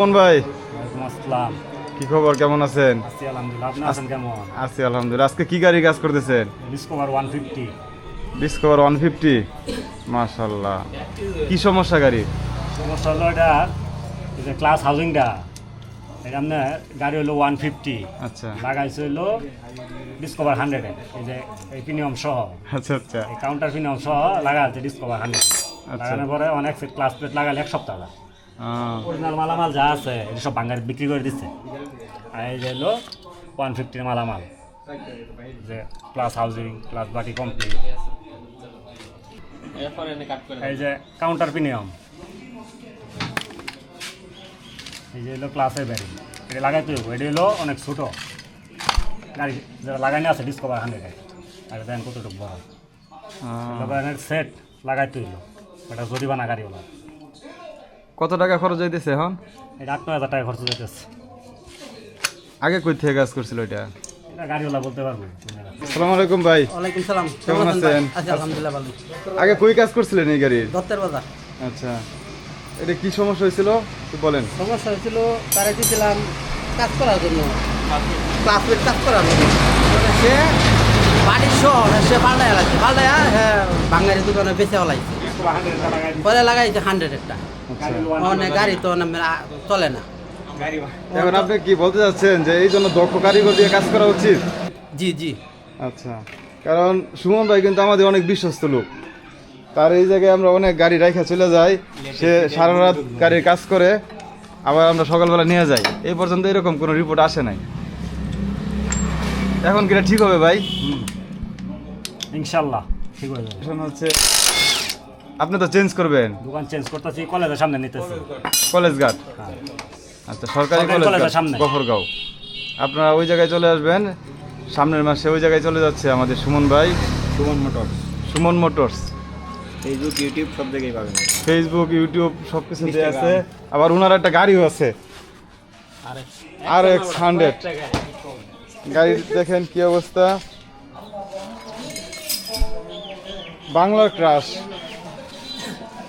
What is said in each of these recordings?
কোন ভাই। আসসালাম। কি খবর? কেমন আছেন? আছি আলহামদুলিল্লাহ। আপনি আছেন কেমন? আছি আলহামদুলিল্লাহ। আজকে কি গাড়ি কাজ করতেছেন? Discover one fifty Discover one fifty মাশাল্লাহ কি সমস্যা গাড়ি? সমস্যা হলো এটা যে ক্লাস হাউজিংটা এটা আপনার গাড়ি হলো ওয়ান ফিফটি আচ্ছা। লাগাইছে হলো ডিসকভার হান্ড্রেড এই যে এই প্রিমিয়াম সহ। আচ্ছা আচ্ছা। এই কাউন্টার প্রিমিয়াম সহ লাগা আছে ডিসকভার হান্ড্রেড লাগানোর পরে অনেক ক্লাস প্লেট লাগালে এক সপ্তাহ অরিজিনাল মালামাল যা আছে এটা সব বাঙ্গারি বিক্রি করে দিচ্ছে। আর এই যে হলো ওয়ান ফিফটির মালামাল যে প্লাস হাউজিং প্লাস বাকি কমপ্লিট এই যে কাউন্টার প্রিমিয়াম এই যে হলো ক্লাসের ব্যারি এটা লাগাইতে হবে এটা হলো অনেক ছোটো। গাড়ি যেটা লাগাইনি আছে ডিসকভার হান্ড্রেডে আর দেখেন কতটুকু বড়। সেট লাগাইতে হইল। এটা জরিমানা গাড়ি হলো কত টাকা খরচ হইতেছে এখন? এটা আট নয় হাজার টাকা খরচ যেতেছে আগে কই থেকে কাজ করছিল এটা? এটা গাড়িওয়ালা বলতে পারব। আসসালামু আলাইকুম ভাই। ওয়ালাইকুম সালাম। কেমন আছেন? আলহামদুলিল্লাহ ভালো। আগে কই কাজ করছিলেন এই গাড়ির? দত্তের বাজার। আচ্ছা। এটা কি সমস্যা হয়েছিল? বলেন। সমস্যা হয়েছিল তারা দিয়েছিলাম কাজ করার জন্য। ক্লাসমেট কাজ করার জন্য। মানে সে বাড়ির সে পাল্টায় লাগছে পাল্টায় হ্যাঁ বাঙালি দোকানে বেঁচে পরে লাগাইছে হান্ড্রেড একটা গাড়ি তো চলে না। এখন আপনি কি বলতে চাচ্ছেন যে এই জন্য দক্ষ কারিগর দিয়ে কাজ করা উচিত? জি জি। আচ্ছা। কারণ সুমন ভাই কিন্তু আমাদের অনেক বিশ্বস্ত লোক। তার এই জায়গায় আমরা অনেক গাড়ি রাইখা চলে যাই। সে সারা রাত গাড়ির কাজ করে আবার আমরা সকালবেলা নিয়ে যাই। এই পর্যন্ত এরকম কোনো রিপোর্ট আসে নাই। এখন কিটা ঠিক হবে ভাই? ইনশাল্লাহ ঠিক হয়ে যাবে। এখন হচ্ছে আপনি তো চেঞ্জ করবেন। দোকান চেঞ্জ করতেছি কলেজের সামনে নিতেছি। কলেজ ঘাট। হ্যাঁ। আচ্ছা সরকারি কলেজ কলেজের সামনে। গফরগাঁও। আপনারা ওই জায়গায় চলে আসবেন। সামনের মাসে ওই জায়গায় চলে যাচ্ছে আমাদের সুমন ভাই। Suman motor Suman motors. Facebook YouTube সব জায়গায় পাবেন। ফেসবুক ইউটিউব সব কিছু দিয়ে আছে। আবার ওনার একটা গাড়িও আছে। আর এক্স হান্ড্রেড গাড়ি। দেখেন কি অবস্থা। বাংলার ক্রাশ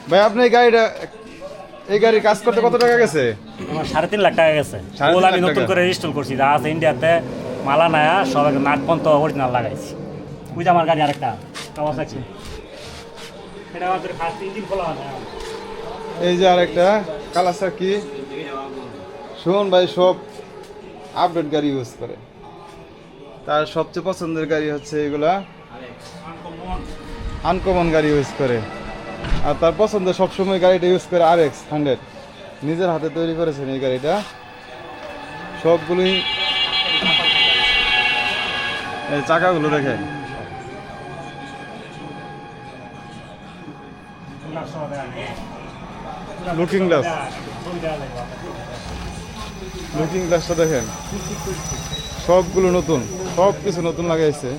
ভাই আপনি এই গাড়িটা এই গাড়ির কাজ করতে কত টাকা গেছে? আমার সাড়ে তিন লাখ টাকা গেছে। ওগুলো আমি নতুন করে ইনস্টল করছি যা আছে ইন্ডিয়াতে মালা নায়া সব নাট পর্যন্ত অরিজিনাল লাগাইছি। ওই যে আমার গাড়ি আরেকটা আওয়াজ আছে এটা আমাদের ফার্স্ট ইঞ্জিন খোলা আছে এই যে আরেকটা কালাসাকি সুমন ভাই সব আপডেট গাড়ি ইউজ করে। তার সবচেয়ে পছন্দের গাড়ি হচ্ছে এগুলা। আনকমন গাড়ি ইউজ করে। আর তার পছন্দ সবসময় গাড়িটা ইউজ করে আর এক্স হান্ড্রেড নিজের হাতে তৈরি করেছেন এই গাড়িটা। সবগুলোই এই চাকাগুলো দেখেন। লুকিং গ্লাস লুকিং গ্লাসটা দেখেন। সবগুলো নতুন। সব কিছু নতুন লাগাইছে।